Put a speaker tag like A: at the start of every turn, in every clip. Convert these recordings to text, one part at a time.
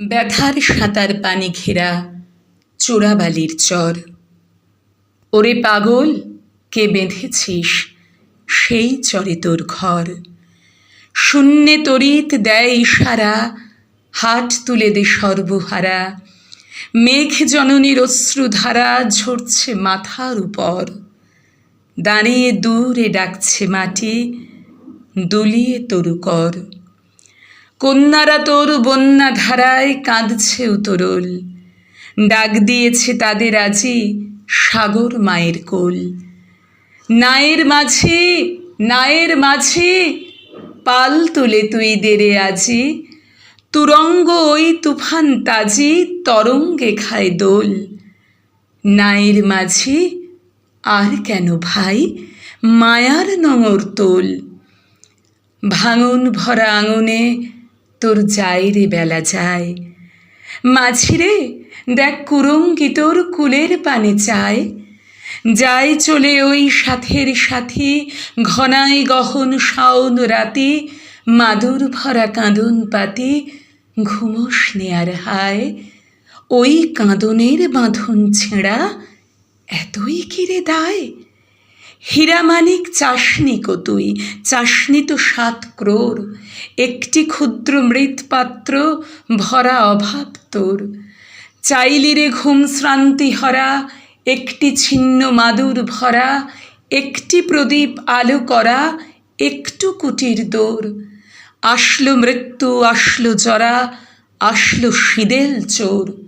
A: ব্যথার সাঁতার পানি ঘেরা চোরাবালির চর। ওরে পাগল, কে বেঁধেছিস সেই চরে তোর ঘর? শূন্যে তরিত দেয় ইশারা, হাট তুলে দে সর্বহারা। মেঘ জননীর অশ্রুধারা ঝরছে মাথার উপর। দাঁড়িয়ে দূরে ডাকছে মাটি, দুলিয়ে তরুকর কন্যারা তোর বন্যা ধারায় কাঁদছে উতরল। ডাক দিয়েছে তাদের আজি সাগর মায়ের কোল। নায়ের মাঝে নায়ের মাঝে, পাল তুলে তুই দেরে আজি। তুরঙ্গ ওই তুফান তাজি তরঙ্গে খায় দোল। নায়ের মাঝে আর কেন ভাই মায়ার নঙর তোল? ভাঙন ভরা আঙুনে তোর যায় রে বেলা যায় মাঝিরে, দেখ কুরঙ্গি তোর কুলের পানে চায় যাই চলে ওই সাথের সাথী, ঘনাই গহন শাওন রাতি, মাদুর ভরা কাঁদন পাতি, ঘুমোস নেয়ার হায়। ওই কাঁদনের বাঁধন ছেঁড়া এতই কিরে দায়? হীরামানিক চাষনি কো তুই? চাষনি তো সাত ক্রোর একটি ক্ষুদ্র মৃৎপাত্র, ভরা অভাব তোর। চাইলি রে ঘুম শ্রান্তি হরা, একটি ছিন্ন মাদুর ভরা, একটি প্রদীপ আলো করা, একটু কুটির দৌড়। আসলো মৃত্যু, আসলো জরা, আসলো সিদেল চোর।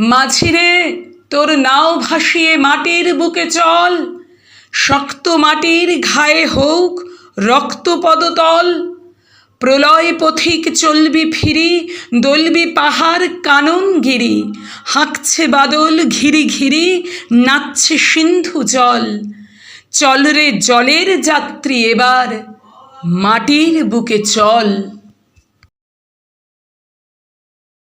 A: মাঝিরে তোর নাও ভাসিয়ে মাটির বুকে চল। শক্ত মাটির ঘায়ে হোক রক্ত পদতল প্রলয় পথিক চলবি ফিরি, দলবি পাহাড় কানন গিরি, হাঁকছে বাদল ঘিরি ঘিরি, নাচছে সিন্ধু জল। চল রে জলের যাত্রী এবার, মাটির বুকে চল।